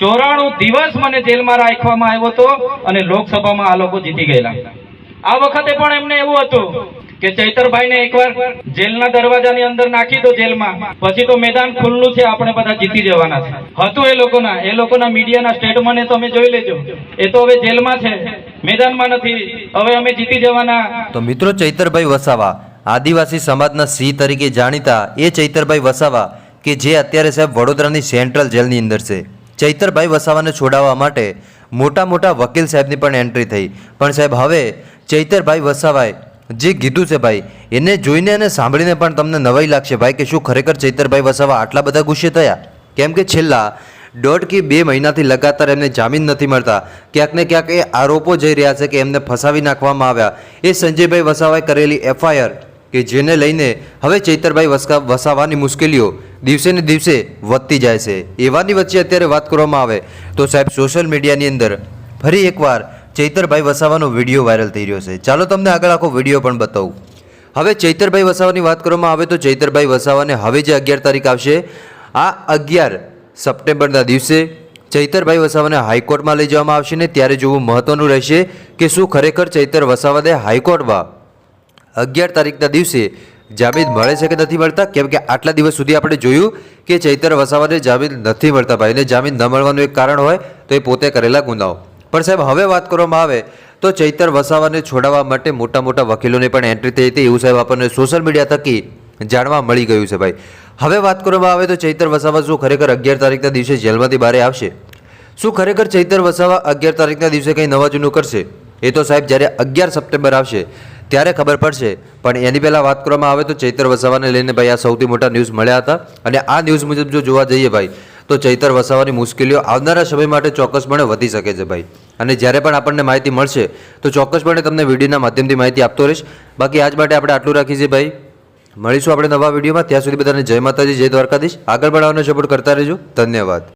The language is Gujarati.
ચોરાણું દિવસ મને જેલમાં રાખવામાં આવ્યો હતો અને લોકસભામાં આ લોકો જીતી ગયેલા. આ વખતે પણ એમને એવું હતું કે ચૈતરભાઈને એકવાર જેલના દરવાજાની અંદર નાખી દો જેલમાં, પછી તો મેદાન ખુલ્લું છે, આપણે બધા જીતી જવાના છે. હતું એ લોકોના એ લોકોના મીડિયાના સ્ટેટમેન્ટ તમે જોઈ લેજો. એ તો હવે જેલમાં છે, મેદાનમાં નથી, હવે અમે જીતી જવાના. તો મિત્રો ચૈતરભાઈ વસાવા, આદિવાસી સમાજના સિંહ તરીકે જાણીતા એ ચૈતરભાઈ વસાવા કે જે અત્યારે સાહેબ વડોદરાની સેન્ટ્રલ જેલની અંદર છે. ચૈતરભાઈ વસાવાને છોડાવવા માટે મોટા મોટા વકીલ સાહેબની પણ એન્ટ્રી થઈ. પણ સાહેબ, હવે ચૈતરભાઈ વસાવાએ જે કીધું છે ભાઈ, એને જોઈને અને સાંભળીને પણ તમને નવાઈ લાગશે ભાઈ કે શું ખરેખર ચૈતરભાઈ વસાવા આટલા બધા ગુસ્સે થયા? કેમ કે છેલ્લા દોઢ કે બે મહિનાથી લગાતાર એમને જામીન નથી મળતા. ક્યાંક ને ક્યાંક એ આરોપો જઈ રહ્યા છે કે એમને ફસાવી નાખવામાં આવ્યા. એ સંજયભાઈ વસાવાએ કરેલી એફઆઈઆર કે જેને લઈને હવે ચૈતરભાઈ વસાવાની મુશ્કેલીઓ દિવસે ને દિવસે વધતી જાય છે. એવાની વચ્ચે અત્યારે વાત કરવામાં આવે તો સાહેબ સોશિયલ મીડિયાની અંદર ફરી એકવાર ચૈતરભાઈ વસાવાનો વીડિયો વાયરલ થઈ રહ્યો છે. ચાલો તમને આગળ આખો વીડિયો પણ બતાવું. હવે ચૈતરભાઈ વસાવાની વાત કરવામાં આવે તો ચૈતરભાઈ વસાવાને હવે જે અગિયાર તારીખ આવશે, આ અગિયાર સપ્ટેમ્બરના દિવસે ચૈતરભાઈ વસાવાને હાઈકોર્ટમાં લઈ જવામાં આવશે ને ત્યારે જોવું મહત્વનું રહેશે કે શું ખરેખર ચૈતર વસાવાને હાઈકોર્ટમાં અગિયાર તારીખના દિવસે જામીન મળે છે કે નથી મળતા? કેમ કે આટલા દિવસ સુધી આપણે જોયું કે ચૈતર વસાવાને જામીન નથી મળતા ભાઈ. એને જામીન ન મળવાનું એક કારણ હોય તો એ પોતે કરેલા ગુનાઓ. પણ સાહેબ, હવે વાત કરવામાં આવે તો ચૈતર વસાવાને છોડાવવા માટે મોટા મોટા વકીલોને પણ એન્ટ્રી થઈ હતી. એવું સાહેબ આપણને સોશિયલ મીડિયા થકી જાણવા મળી ગયું છે ભાઈ. હવે વાત કરવામાં આવે તો ચૈતર વસાવા શું ખરેખર અગિયાર તારીખના દિવસે જેલમાંથી બહાર આવશે? શું ખરેખર ચૈતર વસાવા અગિયાર તારીખના દિવસે કંઈ નવા જૂનું કરશે? એ તો સાહેબ જ્યારે અગિયાર સપ્ટેમ્બર આવશે ત્યારે ખબર પડશે. પણ એની પહેલાં વાત કરવામાં આવે તો ચૈતર વસાવાને લઈને ભાઈ આ સૌથી મોટા ન્યૂઝ મળ્યા હતા. અને આ ન્યૂઝ મુજબ જો જોવા જઈએ ભાઈ, તો ચૈતર વસાવાની મુશ્કેલીઓ આવનારા સમય માટે ચોક્કસપણે વધી શકે છે ભાઈ. અને જ્યારે પણ આપણને માહિતી મળશે, તો ચોક્કસપણે તમને વિડીયોના માધ્યમથી માહિતી આપતો રહીશ. બાકી આજ માટે આપણે આટલું રાખીએ છીએ ભાઈ. મળીશું આપણે નવા વિડીયોમાં. ત્યાં સુધી બધાને જય માતાજી, જય દ્વારકાધીશ. આગળ बढ़ाવવાનો સપોર્ટ કરતા રહેજો. ધન્યવાદ.